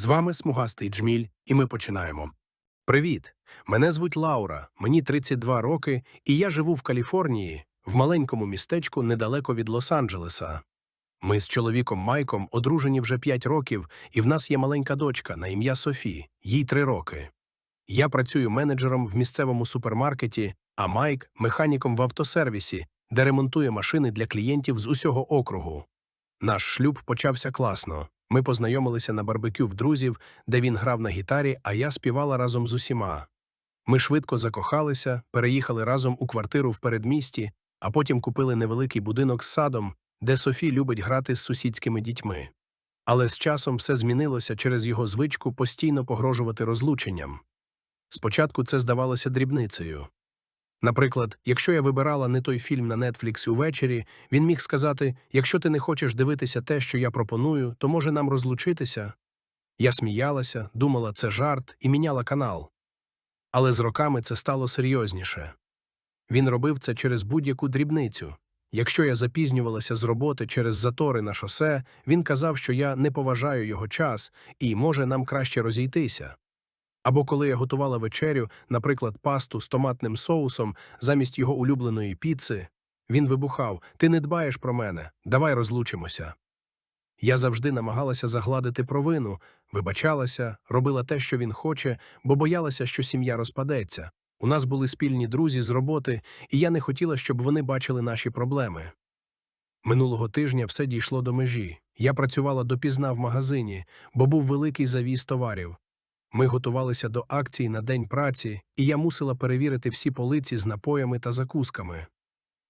З вами смугастий джміль, і ми починаємо. Привіт! Мене звуть Лаура, мені 32 роки, і я живу в Каліфорнії, в маленькому містечку недалеко від Лос-Анджелеса. Ми з чоловіком Майком одружені вже 5 років, і в нас є маленька дочка на ім'я Софі, їй 3 роки. Я працюю менеджером в місцевому супермаркеті, а Майк механіком в автосервісі, де ремонтує машини для клієнтів з усього округу. Наш шлюб почався класно. Ми познайомилися на барбекю в друзів, де він грав на гітарі, а я співала разом з усіма. Ми швидко закохалися, переїхали разом у квартиру в передмісті, а потім купили невеликий будинок з садом, де Софі любить грати з сусідськими дітьми. Але з часом все змінилося через його звичку постійно погрожувати розлученням. Спочатку це здавалося дрібницею. Наприклад, якщо я вибирала не той фільм на Netflix увечері, він міг сказати: якщо ти не хочеш дивитися те, що я пропоную, то може нам розлучитися. Я сміялася, думала, це жарт і міняла канал. Але з роками це стало серйозніше. Він робив це через будь-яку дрібницю. Якщо я запізнювалася з роботи через затори на шосе, він казав, що я не поважаю його час і може нам краще розійтися. Або коли я готувала вечерю, наприклад, пасту з томатним соусом замість його улюбленої піци, він вибухав Ти не дбаєш про мене, давай розлучимося. Я завжди намагалася загладити провину, вибачалася, робила те, що він хоче, бо боялася, що сім'я розпадеться. У нас були спільні друзі з роботи, і я не хотіла, щоб вони бачили наші проблеми. Минулого тижня все дійшло до межі. Я працювала допізна в магазині, бо був великий завіз товарів. Ми готувалися до акції на День праці, і я мусила перевірити всі полиці з напоями та закусками.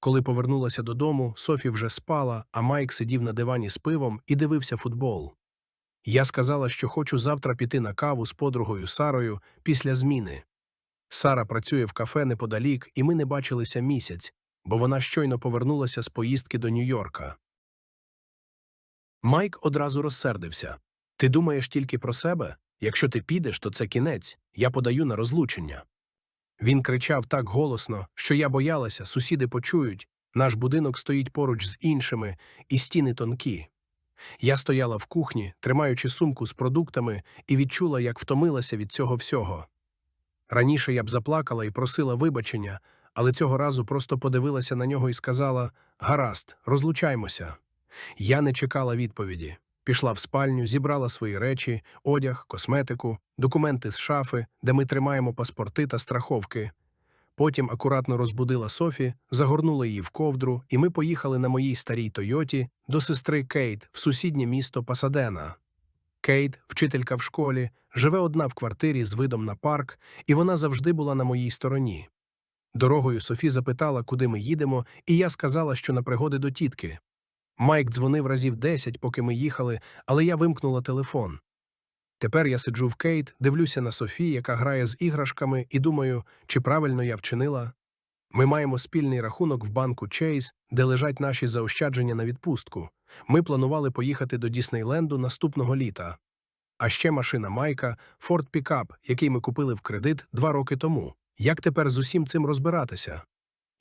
Коли повернулася додому, Софі вже спала, а Майк сидів на дивані з пивом і дивився футбол. Я сказала, що хочу завтра піти на каву з подругою Сарою після зміни. Сара працює в кафе неподалік, і ми не бачилися місяць, бо вона щойно повернулася з поїздки до Нью-Йорка. Майк одразу розсердився. Ти думаєш тільки про себе? Якщо ти підеш, то це кінець, я подаю на розлучення. Він кричав так голосно, що я боялася, сусіди почують наш будинок стоїть поруч з іншими, і стіни тонкі. Я стояла в кухні, тримаючи сумку з продуктами, і відчула, як втомилася від цього всього. Раніше я б заплакала і просила вибачення, але цього разу просто подивилася на нього і сказала Гаразд, розлучаймося. Я не чекала відповіді. Пішла в спальню, зібрала свої речі, одяг, косметику, документи з шафи, де ми тримаємо паспорти та страховки. Потім акуратно розбудила Софі, загорнула її в ковдру, і ми поїхали на моїй старій Тойоті до сестри Кейт в сусіднє місто Пасадена. Кейт, вчителька в школі, живе одна в квартирі з видом на парк, і вона завжди була на моїй стороні. Дорогою Софі запитала, куди ми їдемо, і я сказала, що на пригоди до тітки. Майк дзвонив разів десять, поки ми їхали, але я вимкнула телефон. Тепер я сиджу в Кейт, дивлюся на Софі, яка грає з іграшками, і думаю, чи правильно я вчинила. Ми маємо спільний рахунок в банку Chase, де лежать наші заощадження на відпустку. Ми планували поїхати до Діснейленду наступного літа. А ще машина Майка Ford Pickup, який ми купили в кредит два роки тому. Як тепер з усім цим розбиратися?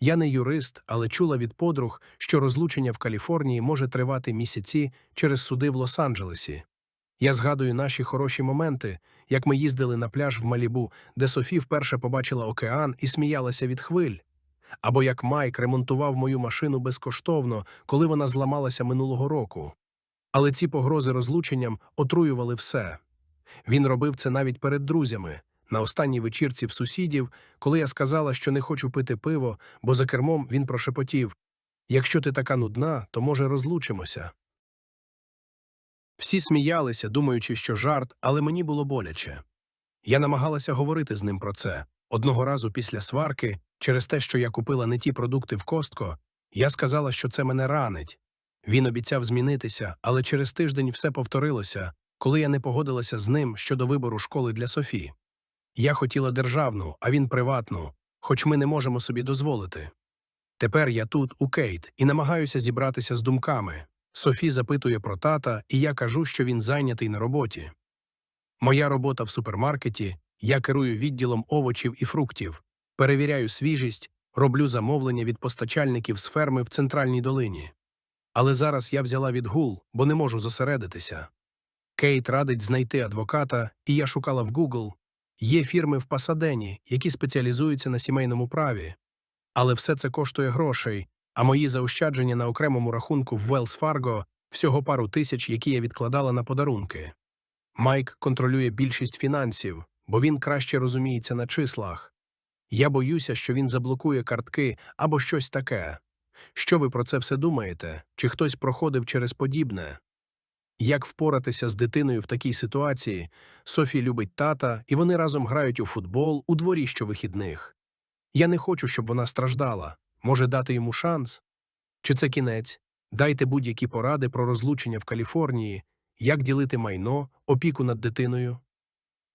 Я не юрист, але чула від подруг, що розлучення в Каліфорнії може тривати місяці через суди в Лос-Анджелесі. Я згадую наші хороші моменти, як ми їздили на пляж в Малібу, де Софі вперше побачила океан і сміялася від хвиль. Або як Майк ремонтував мою машину безкоштовно, коли вона зламалася минулого року. Але ці погрози розлученням отруювали все. Він робив це навіть перед друзями. На останній вечірці в сусідів, коли я сказала, що не хочу пити пиво, бо за кермом він прошепотів Якщо ти така нудна, то може розлучимося. Всі сміялися, думаючи, що жарт, але мені було боляче. Я намагалася говорити з ним про це. Одного разу після сварки, через те, що я купила не ті продукти в костко, я сказала, що це мене ранить. Він обіцяв змінитися, але через тиждень все повторилося, коли я не погодилася з ним щодо вибору школи для Софі. Я хотіла державну, а він приватну, хоч ми не можемо собі дозволити. Тепер я тут, у Кейт, і намагаюся зібратися з думками. Софі запитує про тата, і я кажу, що він зайнятий на роботі. Моя робота в супермаркеті, я керую відділом овочів і фруктів, перевіряю свіжість, роблю замовлення від постачальників з ферми в центральній долині. Але зараз я взяла відгул, бо не можу зосередитися. Кейт радить знайти адвоката, і я шукала в Google. Є фірми в Пасадені, які спеціалізуються на сімейному праві. Але все це коштує грошей, а мої заощадження на окремому рахунку в Wells Fargo – всього пару тисяч, які я відкладала на подарунки. Майк контролює більшість фінансів, бо він краще розуміється на числах. Я боюся, що він заблокує картки або щось таке. Що ви про це все думаєте? Чи хтось проходив через подібне? Як впоратися з дитиною в такій ситуації? Софі любить тата, і вони разом грають у футбол у дворі щовихідних. Я не хочу, щоб вона страждала. Може дати йому шанс? Чи це кінець? Дайте будь-які поради про розлучення в Каліфорнії, як ділити майно, опіку над дитиною.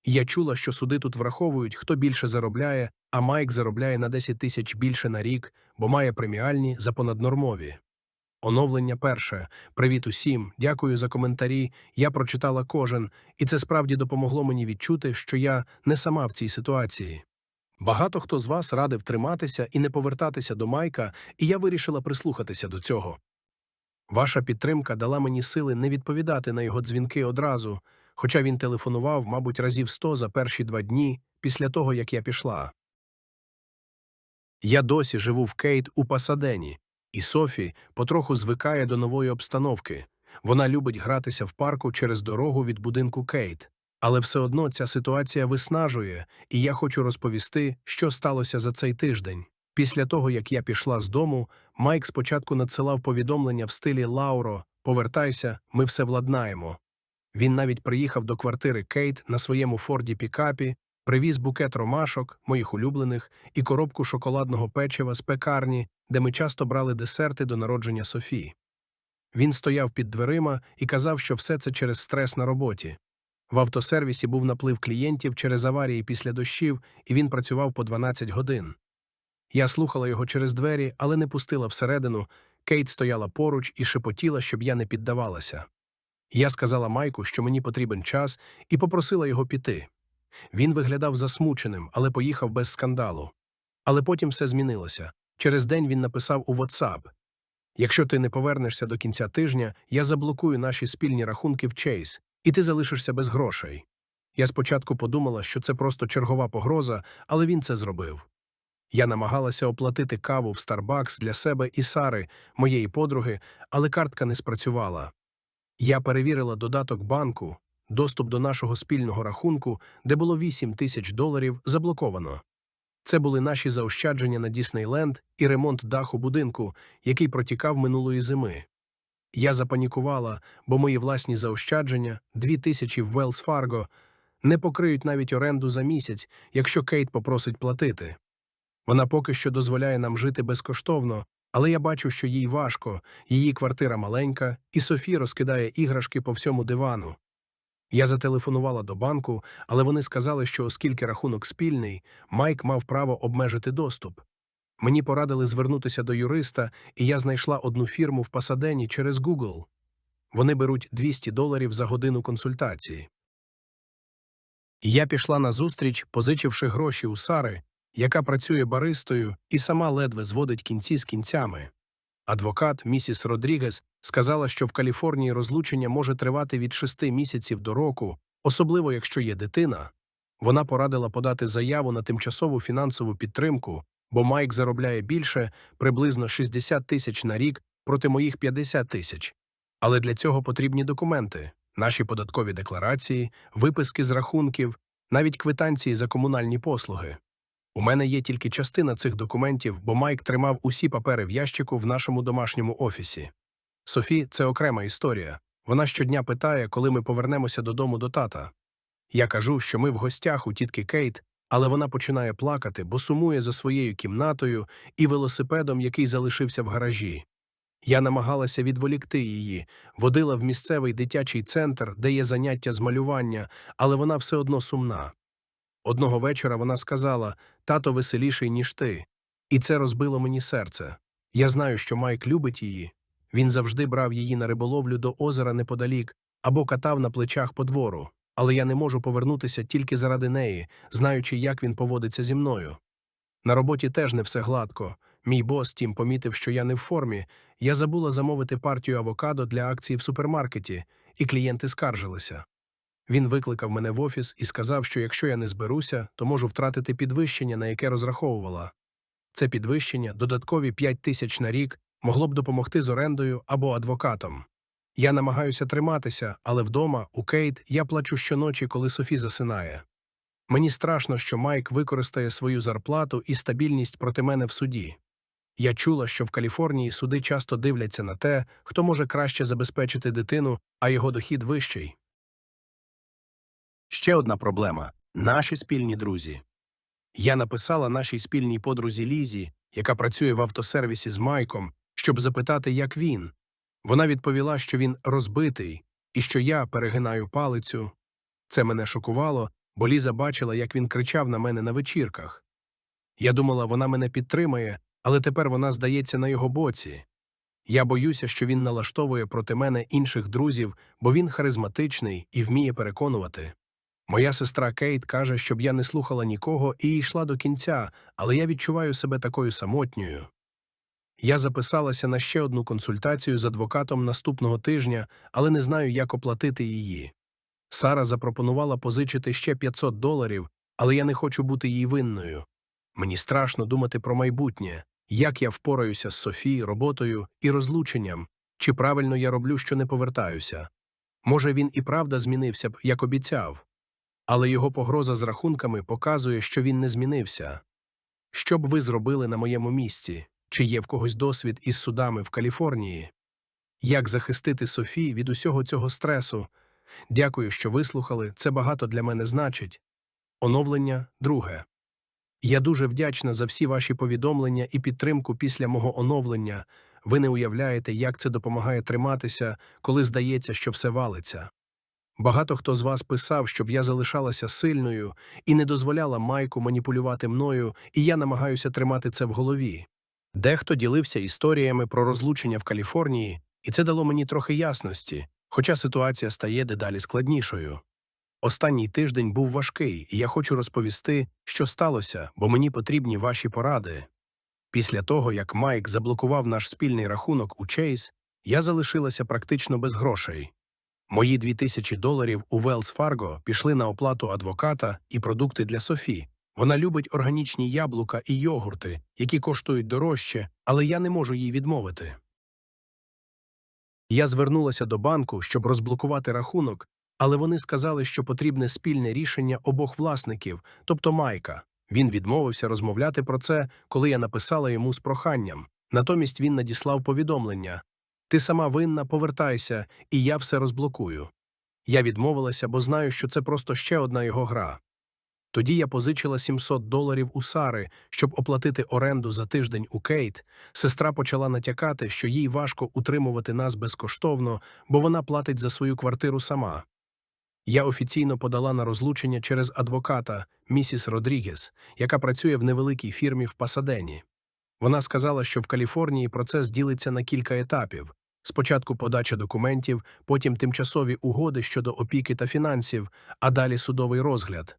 Я чула, що суди тут враховують, хто більше заробляє, а Майк заробляє на 10 тисяч більше на рік, бо має преміальні за понаднормові. Оновлення перше. Привіт усім. Дякую за коментарі. Я прочитала кожен, і це справді допомогло мені відчути, що я не сама в цій ситуації. Багато хто з вас радив триматися і не повертатися до Майка, і я вирішила прислухатися до цього. Ваша підтримка дала мені сили не відповідати на його дзвінки одразу, хоча він телефонував, мабуть, разів сто за перші два дні після того, як я пішла. Я досі живу в Кейт у Пасадені, і Софі потроху звикає до нової обстановки. Вона любить гратися в парку через дорогу від будинку Кейт. Але все одно ця ситуація виснажує, і я хочу розповісти, що сталося за цей тиждень. Після того, як я пішла з дому, Майк спочатку надсилав повідомлення в стилі Лауро Повертайся, ми все владнаємо. Він навіть приїхав до квартири Кейт на своєму Форді Пікапі, привіз букет ромашок, моїх улюблених, і коробку шоколадного печива з пекарні, де ми часто брали десерти до народження Софії. Він стояв під дверима і казав, що все це через стрес на роботі. В автосервісі був наплив клієнтів через аварії після дощів, і він працював по 12 годин. Я слухала його через двері, але не пустила всередину. Кейт стояла поруч і шепотіла, щоб я не піддавалася. Я сказала Майку, що мені потрібен час, і попросила його піти. Він виглядав засмученим, але поїхав без скандалу. Але потім все змінилося. Через день він написав у WhatsApp. Якщо ти не повернешся до кінця тижня, я заблокую наші спільні рахунки в Chase, і ти залишишся без грошей. Я спочатку подумала, що це просто чергова погроза, але він це зробив. Я намагалася оплатити каву в Starbucks для себе і Сари, моєї подруги, але картка не спрацювала. Я перевірила додаток банку, доступ до нашого спільного рахунку, де було 8 тисяч доларів, заблоковано. Це були наші заощадження на Діснейленд і ремонт даху будинку, який протікав минулої зими. Я запанікувала, бо мої власні заощадження, дві тисячі в Велс Фарго, не покриють навіть оренду за місяць, якщо Кейт попросить платити. Вона поки що дозволяє нам жити безкоштовно, але я бачу, що їй важко, її квартира маленька, і Софі розкидає іграшки по всьому дивану. Я зателефонувала до банку, але вони сказали, що оскільки рахунок спільний, Майк мав право обмежити доступ. Мені порадили звернутися до юриста, і я знайшла одну фірму в Пасадені через Google. Вони беруть 200 доларів за годину консультації. Я пішла на зустріч, позичивши гроші у Сари, яка працює баристою і сама ледве зводить кінці з кінцями. Адвокат місіс Родрігес сказала, що в Каліфорнії розлучення може тривати від шести місяців до року, особливо якщо є дитина. Вона порадила подати заяву на тимчасову фінансову підтримку, бо Майк заробляє більше приблизно 60 тисяч на рік проти моїх 50 тисяч. Але для цього потрібні документи, наші податкові декларації, виписки з рахунків, навіть квитанції за комунальні послуги. У мене є тільки частина цих документів, бо Майк тримав усі папери в ящику в нашому домашньому офісі. Софі це окрема історія. Вона щодня питає, коли ми повернемося додому до тата. Я кажу, що ми в гостях у тітки Кейт, але вона починає плакати, бо сумує за своєю кімнатою і велосипедом, який залишився в гаражі. Я намагалася відволікти її, водила в місцевий дитячий центр, де є заняття з малювання, але вона все одно сумна. Одного вечора вона сказала тато веселіший, ніж ти. І це розбило мені серце. Я знаю, що Майк любить її. Він завжди брав її на риболовлю до озера неподалік або катав на плечах по двору. Але я не можу повернутися тільки заради неї, знаючи, як він поводиться зі мною. На роботі теж не все гладко. Мій бос Тім помітив, що я не в формі. Я забула замовити партію авокадо для акції в супермаркеті, і клієнти скаржилися. Він викликав мене в офіс і сказав, що якщо я не зберуся, то можу втратити підвищення, на яке розраховувала. Це підвищення, додаткові 5 тисяч на рік, могло б допомогти з орендою або адвокатом. Я намагаюся триматися, але вдома, у Кейт, я плачу щоночі, коли Софі засинає. Мені страшно, що Майк використає свою зарплату і стабільність проти мене в суді. Я чула, що в Каліфорнії суди часто дивляться на те, хто може краще забезпечити дитину, а його дохід вищий. Ще одна проблема наші спільні друзі. Я написала нашій спільній подрузі Лізі, яка працює в автосервісі з Майком, щоб запитати, як він. Вона відповіла, що він розбитий і що я перегинаю палицю. Це мене шокувало, бо Ліза бачила, як він кричав на мене на вечірках. Я думала, вона мене підтримає, але тепер вона здається на його боці. Я боюся, що він налаштовує проти мене інших друзів, бо він харизматичний і вміє переконувати. Моя сестра Кейт каже, щоб я не слухала нікого і йшла до кінця, але я відчуваю себе такою самотньою. Я записалася на ще одну консультацію з адвокатом наступного тижня, але не знаю, як оплатити її. Сара запропонувала позичити ще 500 доларів, але я не хочу бути їй винною. Мені страшно думати про майбутнє, як я впораюся з Софі, роботою і розлученням, чи правильно я роблю, що не повертаюся. Може, він і правда змінився б, як обіцяв, але його погроза з рахунками показує, що він не змінився. Що б ви зробили на моєму місці? Чи є в когось досвід із судами в Каліфорнії? Як захистити Софі від усього цього стресу? Дякую, що вислухали. Це багато для мене значить. Оновлення друге. Я дуже вдячна за всі ваші повідомлення і підтримку після мого оновлення. Ви не уявляєте, як це допомагає триматися, коли здається, що все валиться. Багато хто з вас писав, щоб я залишалася сильною і не дозволяла Майку маніпулювати мною, і я намагаюся тримати це в голові. Дехто ділився історіями про розлучення в Каліфорнії, і це дало мені трохи ясності, хоча ситуація стає дедалі складнішою. Останній тиждень був важкий, і я хочу розповісти, що сталося, бо мені потрібні ваші поради. Після того, як Майк заблокував наш спільний рахунок у Чейз, я залишилася практично без грошей. Мої 2000 доларів у Wells Fargo пішли на оплату адвоката і продукти для Софі. Вона любить органічні яблука і йогурти, які коштують дорожче, але я не можу їй відмовити. Я звернулася до банку, щоб розблокувати рахунок, але вони сказали, що потрібне спільне рішення обох власників, тобто Майка. Він відмовився розмовляти про це, коли я написала йому з проханням. Натомість він надіслав повідомлення Ти сама винна, повертайся, і я все розблокую. Я відмовилася, бо знаю, що це просто ще одна його гра. Тоді я позичила 700 доларів у Сари, щоб оплатити оренду за тиждень у Кейт. Сестра почала натякати, що їй важко утримувати нас безкоштовно, бо вона платить за свою квартиру сама. Я офіційно подала на розлучення через адвоката місіс Родрігес, яка працює в невеликій фірмі в Пасадені. Вона сказала, що в Каліфорнії процес ділиться на кілька етапів. Спочатку подача документів, потім тимчасові угоди щодо опіки та фінансів, а далі судовий розгляд.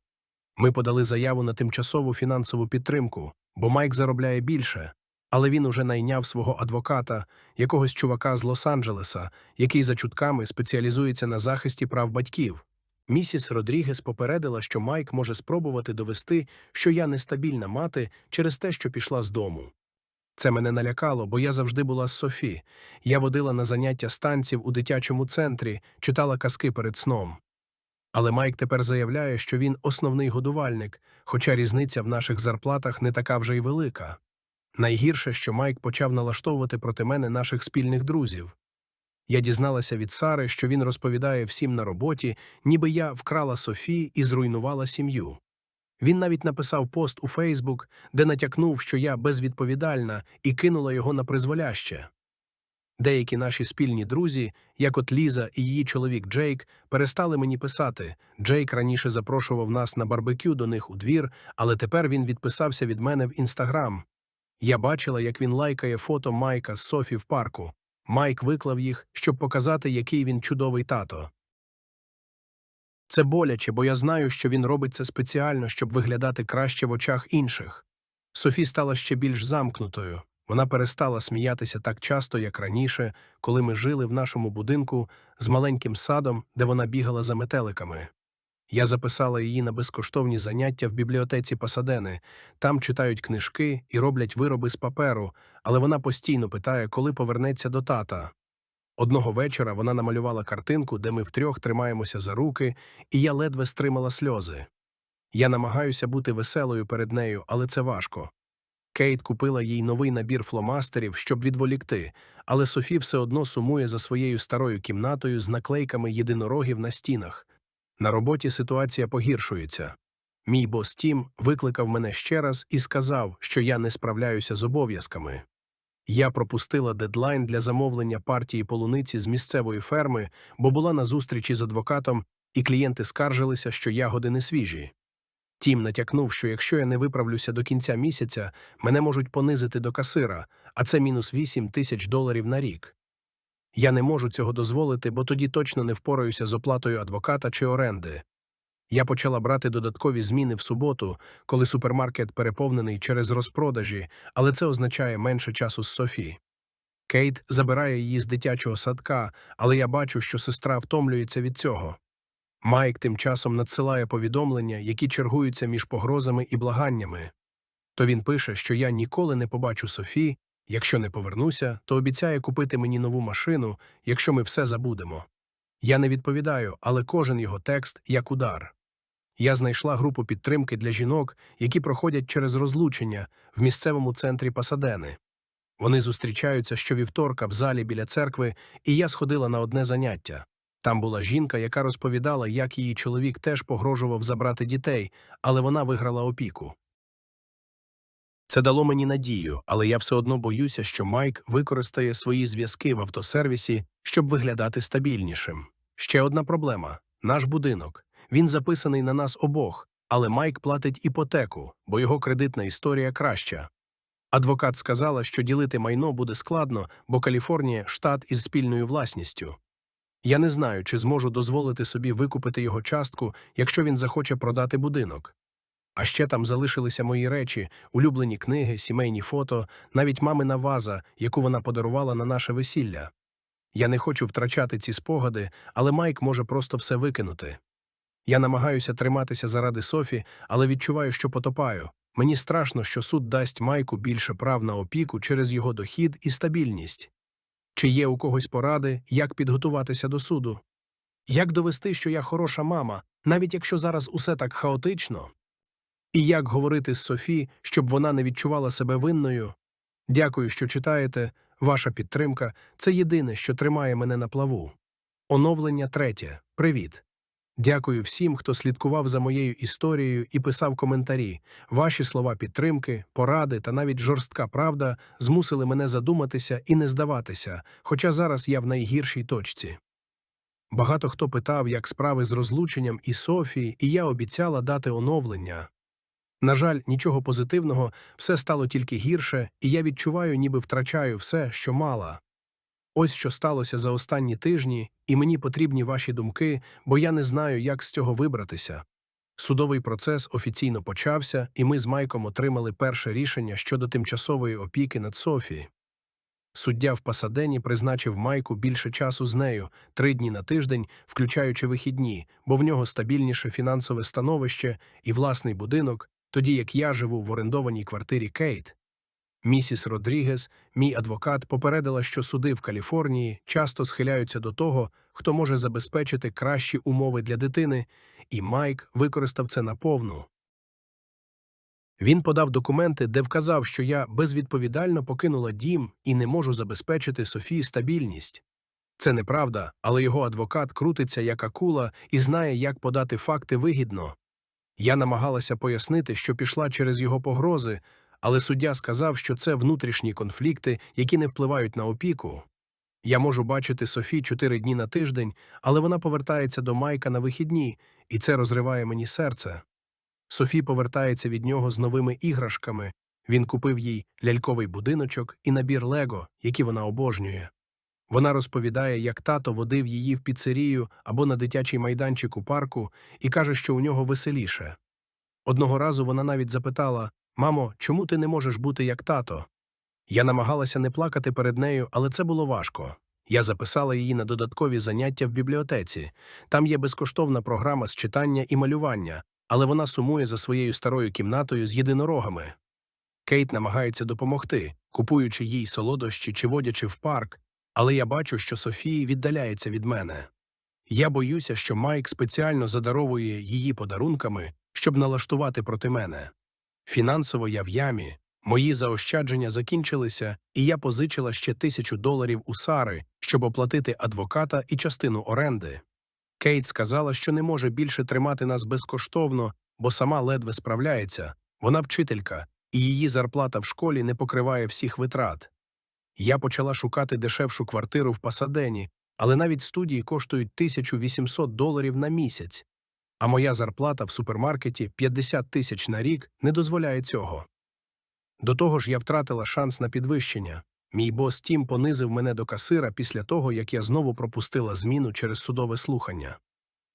Ми подали заяву на тимчасову фінансову підтримку, бо Майк заробляє більше, але він уже найняв свого адвоката, якогось чувака з Лос-Анджелеса, який за чутками спеціалізується на захисті прав батьків. Місіс Родрігес попередила, що Майк може спробувати довести, що я нестабільна мати через те, що пішла з дому. Це мене налякало, бо я завжди була з Софі. Я водила на заняття станців у дитячому центрі, читала казки перед сном. Але Майк тепер заявляє, що він основний годувальник, хоча різниця в наших зарплатах не така вже й велика. Найгірше, що Майк почав налаштовувати проти мене наших спільних друзів. Я дізналася від Сари, що він розповідає всім на роботі, ніби я вкрала Софі і зруйнувала сім'ю. Він навіть написав пост у Фейсбук, де натякнув, що я безвідповідальна, і кинула його на призволяще. Деякі наші спільні друзі, як от Ліза і її чоловік Джейк, перестали мені писати. Джейк раніше запрошував нас на барбекю до них у двір, але тепер він відписався від мене в інстаграм. Я бачила, як він лайкає фото Майка з Софі в парку. Майк виклав їх, щоб показати, який він чудовий тато. Це боляче, бо я знаю, що він робить це спеціально, щоб виглядати краще в очах інших. Софі стала ще більш замкнутою. Вона перестала сміятися так часто, як раніше, коли ми жили в нашому будинку з маленьким садом, де вона бігала за метеликами. Я записала її на безкоштовні заняття в бібліотеці Пасадени. Там читають книжки і роблять вироби з паперу, але вона постійно питає, коли повернеться до тата. Одного вечора вона намалювала картинку, де ми втрьох тримаємося за руки, і я ледве стримала сльози. Я намагаюся бути веселою перед нею, але це важко. Кейт купила їй новий набір фломастерів, щоб відволікти, але Софі все одно сумує за своєю старою кімнатою з наклейками єдинорогів на стінах. На роботі ситуація погіршується. Мій бос Тім викликав мене ще раз і сказав, що я не справляюся з обов'язками. Я пропустила дедлайн для замовлення партії полуниці з місцевої ферми, бо була на зустрічі з адвокатом, і клієнти скаржилися, що ягоди не свіжі. Тім натякнув, що якщо я не виправлюся до кінця місяця, мене можуть понизити до касира, а це мінус 8 тисяч доларів на рік. Я не можу цього дозволити, бо тоді точно не впораюся з оплатою адвоката чи оренди. Я почала брати додаткові зміни в суботу, коли супермаркет переповнений через розпродажі, але це означає менше часу з Софі. Кейт забирає її з дитячого садка, але я бачу, що сестра втомлюється від цього. Майк тим часом надсилає повідомлення, які чергуються між погрозами і благаннями. То він пише, що я ніколи не побачу Софі, якщо не повернуся, то обіцяє купити мені нову машину, якщо ми все забудемо. Я не відповідаю, але кожен його текст як удар. Я знайшла групу підтримки для жінок, які проходять через розлучення в місцевому центрі Пасадени. Вони зустрічаються щовівторка в залі біля церкви, і я сходила на одне заняття. Там була жінка, яка розповідала, як її чоловік теж погрожував забрати дітей, але вона виграла опіку. Це дало мені надію, але я все одно боюся, що Майк використає свої зв'язки в автосервісі, щоб виглядати стабільнішим. Ще одна проблема наш будинок. Він записаний на нас обох, але Майк платить іпотеку, бо його кредитна історія краща. Адвокат сказала, що ділити майно буде складно, бо Каліфорнія штат із спільною власністю. Я не знаю, чи зможу дозволити собі викупити його частку, якщо він захоче продати будинок. А ще там залишилися мої речі, улюблені книги, сімейні фото, навіть мамина ваза, яку вона подарувала на наше весілля. Я не хочу втрачати ці спогади, але Майк може просто все викинути. Я намагаюся триматися заради Софі, але відчуваю, що потопаю. Мені страшно, що суд дасть Майку більше прав на опіку через його дохід і стабільність. Чи є у когось поради, як підготуватися до суду? Як довести, що я хороша мама, навіть якщо зараз усе так хаотично? І як говорити з Софі, щоб вона не відчувала себе винною? Дякую, що читаєте. Ваша підтримка це єдине, що тримає мене на плаву. Оновлення третє. Привіт. Дякую всім, хто слідкував за моєю історією і писав коментарі. Ваші слова підтримки, поради та навіть жорстка правда змусили мене задуматися і не здаватися, хоча зараз я в найгіршій точці. Багато хто питав, як справи з розлученням і Софії, і я обіцяла дати оновлення. На жаль, нічого позитивного, все стало тільки гірше, і я відчуваю, ніби втрачаю все, що мала. Ось що сталося за останні тижні, і мені потрібні ваші думки, бо я не знаю, як з цього вибратися. Судовий процес офіційно почався, і ми з Майком отримали перше рішення щодо тимчасової опіки над Софі. Суддя в Пасадені призначив Майку більше часу з нею три дні на тиждень, включаючи вихідні, бо в нього стабільніше фінансове становище і власний будинок, тоді як я живу в орендованій квартирі Кейт. Місіс Родрігес, мій адвокат, попередила, що суди в Каліфорнії часто схиляються до того, хто може забезпечити кращі умови для дитини, і Майк використав це наповну. Він подав документи, де вказав, що я безвідповідально покинула дім і не можу забезпечити Софії стабільність. Це неправда, але його адвокат крутиться як акула і знає, як подати факти вигідно. Я намагалася пояснити, що пішла через його погрози, але суддя сказав, що це внутрішні конфлікти, які не впливають на опіку. Я можу бачити Софі чотири дні на тиждень, але вона повертається до Майка на вихідні, і це розриває мені серце. Софі повертається від нього з новими іграшками. Він купив їй ляльковий будиночок і набір Лего, які вона обожнює. Вона розповідає, як тато водив її в піцерію або на дитячий майданчик у парку і каже, що у нього веселіше. Одного разу вона навіть запитала Мамо, чому ти не можеш бути як тато? Я намагалася не плакати перед нею, але це було важко. Я записала її на додаткові заняття в бібліотеці. Там є безкоштовна програма з читання і малювання, але вона сумує за своєю старою кімнатою з єдинорогами. Кейт намагається допомогти, купуючи їй солодощі чи водячи в парк, але я бачу, що Софії віддаляється від мене. Я боюся, що Майк спеціально задаровує її подарунками, щоб налаштувати проти мене. Фінансово я в ямі, мої заощадження закінчилися, і я позичила ще тисячу доларів у Сари, щоб оплатити адвоката і частину оренди. Кейт сказала, що не може більше тримати нас безкоштовно, бо сама ледве справляється, вона вчителька, і її зарплата в школі не покриває всіх витрат. Я почала шукати дешевшу квартиру в Пасадені, але навіть студії коштують 1800 доларів на місяць, а моя зарплата в супермаркеті 50 тисяч на рік не дозволяє цього. До того ж, я втратила шанс на підвищення. Мій бос Тім понизив мене до касира після того, як я знову пропустила зміну через судове слухання.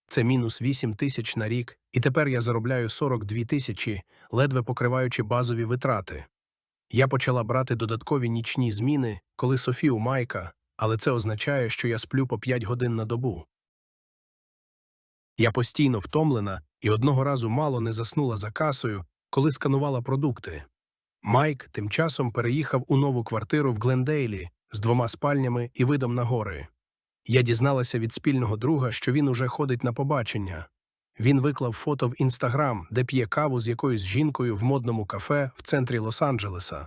Це мінус 8 тисяч на рік, і тепер я заробляю 42 тисячі, ледве покриваючи базові витрати. Я почала брати додаткові нічні зміни, коли Софі у Майка, але це означає, що я сплю по 5 годин на добу. Я постійно втомлена і одного разу мало не заснула за касою, коли сканувала продукти. Майк тим часом переїхав у нову квартиру в Глендейлі з двома спальнями і видом на гори. Я дізналася від спільного друга, що він уже ходить на побачення. Він виклав фото в інстаграм, де п'є каву з якоюсь жінкою в модному кафе в центрі Лос-Анджелеса.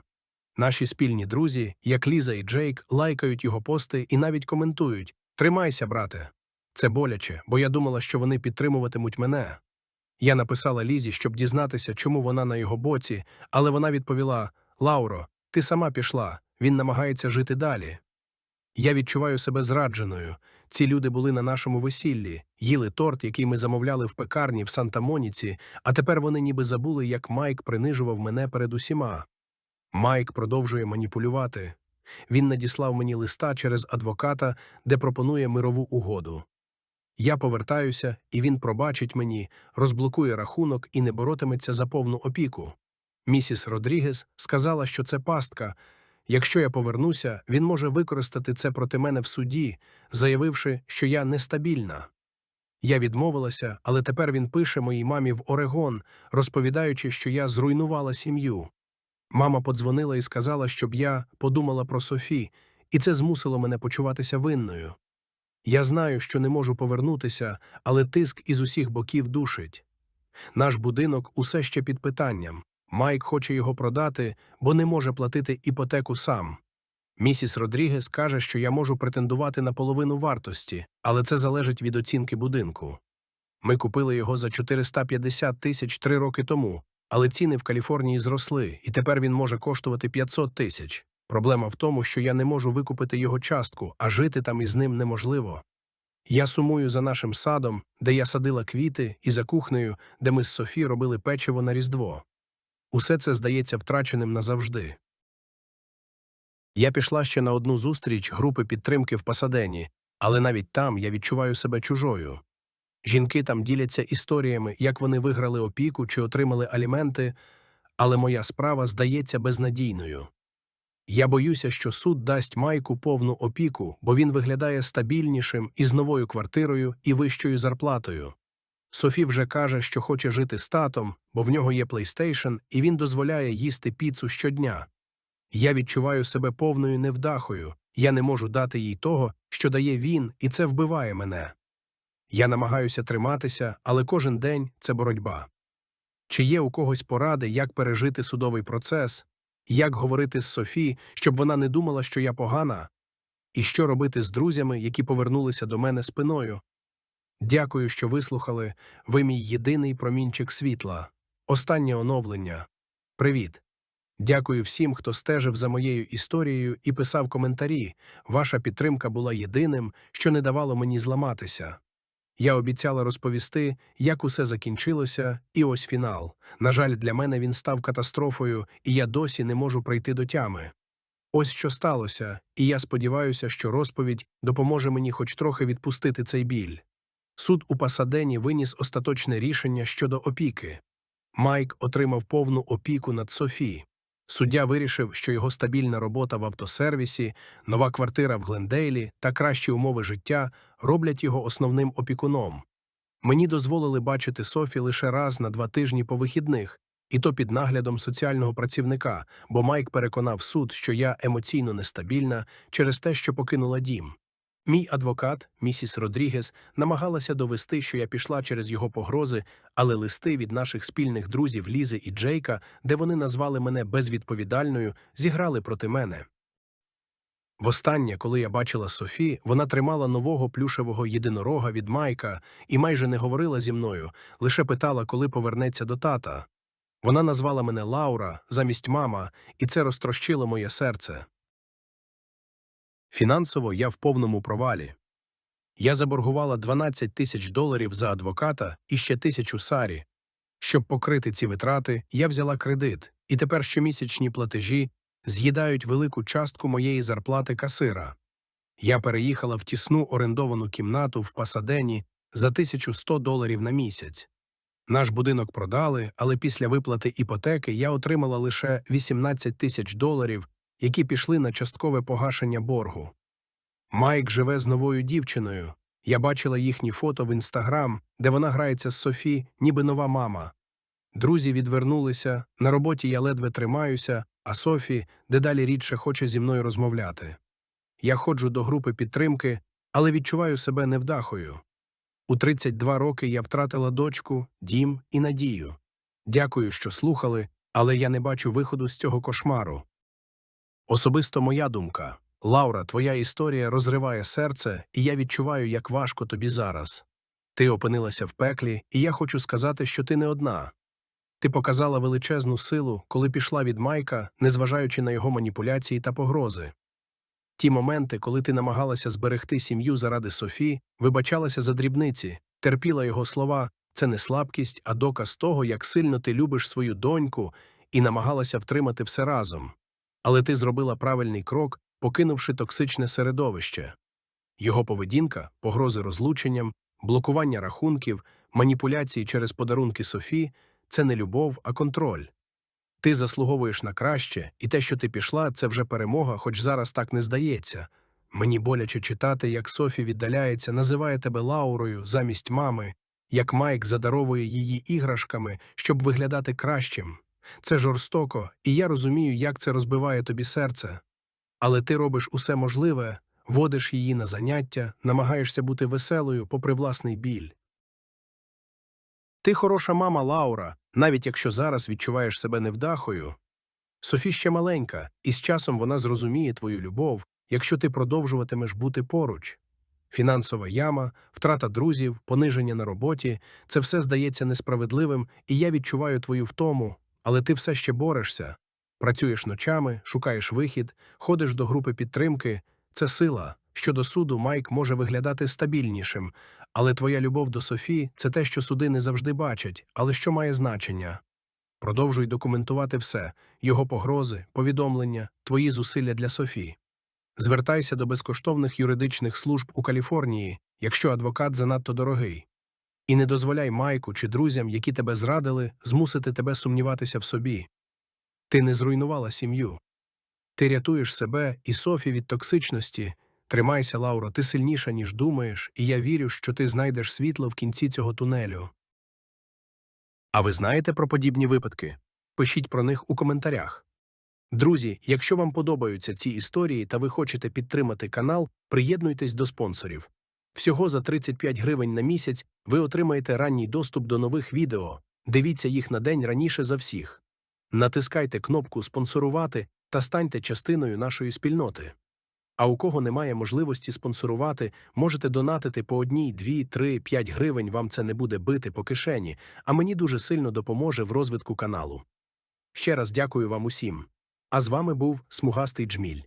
Наші спільні друзі, як Ліза і Джейк, лайкають його пости і навіть коментують Тримайся, брате. Це боляче, бо я думала, що вони підтримуватимуть мене. Я написала Лізі, щоб дізнатися, чому вона на його боці, але вона відповіла Лауро, ти сама пішла, він намагається жити далі. Я відчуваю себе зрадженою. Ці люди були на нашому весіллі, їли торт, який ми замовляли в пекарні в Санта-Моніці, а тепер вони ніби забули, як Майк принижував мене перед усіма. Майк продовжує маніпулювати. Він надіслав мені листа через адвоката, де пропонує мирову угоду. Я повертаюся, і він пробачить мені, розблокує рахунок і не боротиметься за повну опіку. Місіс Родрігес сказала, що це пастка. Якщо я повернуся, він може використати це проти мене в суді, заявивши, що я нестабільна. Я відмовилася, але тепер він пише моїй мамі в Орегон, розповідаючи, що я зруйнувала сім'ю. Мама подзвонила і сказала, щоб я подумала про Софі, і це змусило мене почуватися винною. Я знаю, що не можу повернутися, але тиск із усіх боків душить. Наш будинок усе ще під питанням. Майк хоче його продати, бо не може платити іпотеку сам. Місіс Родрігес каже, що я можу претендувати на половину вартості, але це залежить від оцінки будинку. Ми купили його за 450 тисяч три роки тому, але ціни в Каліфорнії зросли, і тепер він може коштувати 500 тисяч. Проблема в тому, що я не можу викупити його частку, а жити там із ним неможливо. Я сумую за нашим садом, де я садила квіти, і за кухнею, де ми з Софі робили печиво на Різдво. Усе це здається втраченим назавжди. Я пішла ще на одну зустріч групи підтримки в Пасадені, але навіть там я відчуваю себе чужою. Жінки там діляться історіями, як вони виграли опіку чи отримали аліменти, але моя справа здається безнадійною. Я боюся, що суд дасть Майку повну опіку, бо він виглядає стабільнішим із новою квартирою і вищою зарплатою. Софі вже каже, що хоче жити з татом, бо в нього є PlayStation, і він дозволяє їсти піцу щодня. Я відчуваю себе повною невдахою, я не можу дати їй того, що дає він, і це вбиває мене. Я намагаюся триматися, але кожен день це боротьба. Чи є у когось поради, як пережити судовий процес, як говорити з Софі, щоб вона не думала, що я погана, і що робити з друзями, які повернулися до мене спиною? Дякую, що вислухали. Ви мій єдиний промінчик світла. Останнє оновлення. Привіт. Дякую всім, хто стежив за моєю історією і писав коментарі. Ваша підтримка була єдиним, що не давало мені зламатися. Я обіцяла розповісти, як усе закінчилося, і ось фінал. На жаль, для мене він став катастрофою, і я досі не можу прийти до тями. Ось що сталося, і я сподіваюся, що розповідь допоможе мені хоч трохи відпустити цей біль. Суд у Пасадені виніс остаточне рішення щодо опіки. Майк отримав повну опіку над Софі. Суддя вирішив, що його стабільна робота в автосервісі, нова квартира в Глендейлі та кращі умови життя роблять його основним опікуном. Мені дозволили бачити Софі лише раз на два тижні по вихідних, і то під наглядом соціального працівника, бо Майк переконав суд, що я емоційно нестабільна через те, що покинула дім. Мій адвокат, місіс Родрігес, намагалася довести, що я пішла через його погрози, але листи від наших спільних друзів Лізи і Джейка, де вони назвали мене безвідповідальною, зіграли проти мене. Востаннє, коли я бачила Софі, вона тримала нового плюшевого єдинорога від Майка і майже не говорила зі мною, лише питала, коли повернеться до тата. Вона назвала мене Лаура замість мама, і це розтрощило моє серце. Фінансово я в повному провалі. Я заборгувала 12 тисяч доларів за адвоката і ще тисячу сарі. Щоб покрити ці витрати, я взяла кредит, і тепер щомісячні платежі з'їдають велику частку моєї зарплати касира. Я переїхала в тісну орендовану кімнату в Пасадені за 1100 доларів на місяць. Наш будинок продали, але після виплати іпотеки я отримала лише 18 тисяч доларів, які пішли на часткове погашення боргу. Майк живе з новою дівчиною. Я бачила їхні фото в інстаграм, де вона грається з Софі, ніби нова мама. Друзі відвернулися, на роботі я ледве тримаюся, а Софі дедалі рідше хоче зі мною розмовляти. Я ходжу до групи підтримки, але відчуваю себе невдахою. У 32 роки я втратила дочку, дім і надію. Дякую, що слухали, але я не бачу виходу з цього кошмару. Особисто моя думка. Лаура, твоя історія розриває серце, і я відчуваю, як важко тобі зараз. Ти опинилася в пеклі, і я хочу сказати, що ти не одна. Ти показала величезну силу, коли пішла від Майка, незважаючи на його маніпуляції та погрози. Ті моменти, коли ти намагалася зберегти сім'ю заради Софі, вибачалася за дрібниці, терпіла його слова це не слабкість, а доказ того, як сильно ти любиш свою доньку і намагалася втримати все разом. Але ти зробила правильний крок, покинувши токсичне середовище. Його поведінка, погрози розлученням, блокування рахунків, маніпуляції через подарунки Софі це не любов, а контроль. Ти заслуговуєш на краще, і те, що ти пішла, це вже перемога, хоч зараз так не здається. Мені боляче читати, як Софі віддаляється, називає тебе Лаурою замість мами, як Майк задаровує її іграшками, щоб виглядати кращим. Це жорстоко, і я розумію, як це розбиває тобі серце. Але ти робиш усе можливе, водиш її на заняття, намагаєшся бути веселою, попри власний біль. Ти хороша мама Лаура, навіть якщо зараз відчуваєш себе невдахою. Софі ще маленька, і з часом вона зрозуміє твою любов, якщо ти продовжуватимеш бути поруч. Фінансова яма, втрата друзів, пониження на роботі це все здається несправедливим, і я відчуваю твою втому, але ти все ще борешся. Працюєш ночами, шукаєш вихід, ходиш до групи підтримки це сила. Щодо суду, Майк може виглядати стабільнішим, але твоя любов до Софі це те, що суди не завжди бачать, але що має значення. Продовжуй документувати все його погрози, повідомлення, твої зусилля для Софі. Звертайся до безкоштовних юридичних служб у Каліфорнії, якщо адвокат занадто дорогий. І не дозволяй Майку чи друзям, які тебе зрадили, змусити тебе сумніватися в собі. Ти не зруйнувала сім'ю. Ти рятуєш себе і Софі від токсичності. Тримайся, Лауро, ти сильніша, ніж думаєш, і я вірю, що ти знайдеш світло в кінці цього тунелю. А ви знаєте про подібні випадки? Пишіть про них у коментарях. Друзі, якщо вам подобаються ці історії та ви хочете підтримати канал, приєднуйтесь до спонсорів. Всього за 35 гривень на місяць ви отримаєте ранній доступ до нових відео. Дивіться їх на день раніше за всіх. Натискайте кнопку Спонсорувати та станьте частиною нашої спільноти. А у кого немає можливості спонсорувати, можете донатити по одній, дві, три, п'ять гривень, вам це не буде бити по кишені, а мені дуже сильно допоможе в розвитку каналу. Ще раз дякую вам усім. А з вами був Смугастий Джміль.